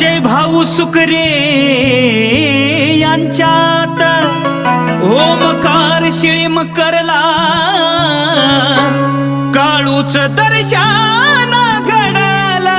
अक्षय भाऊ सुकरे यांच्यात ओमकार शिळीम करला. काळूच दर्शन घडला.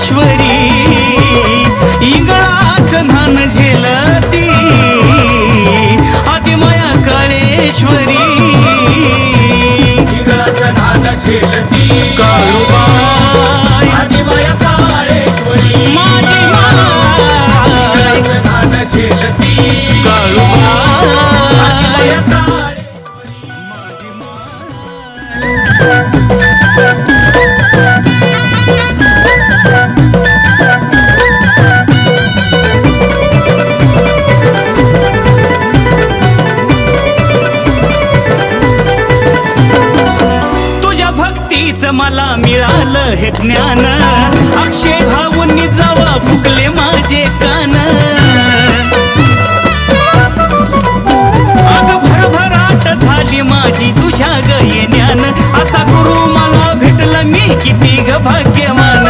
राजेश्वरी इंगळाच नान झेलती आदिमाया काळेश्वरी. इंगळाच नान झेल मला मिळालं हे ज्ञान. अक्षय भाऊन जावा फुकले माझे कान. अग भरभराट झाली माझी तुझ्या गये ज्ञान असा गुरु मला भेटला मी किती ग भाग्यमान.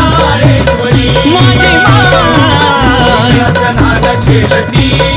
Liberty.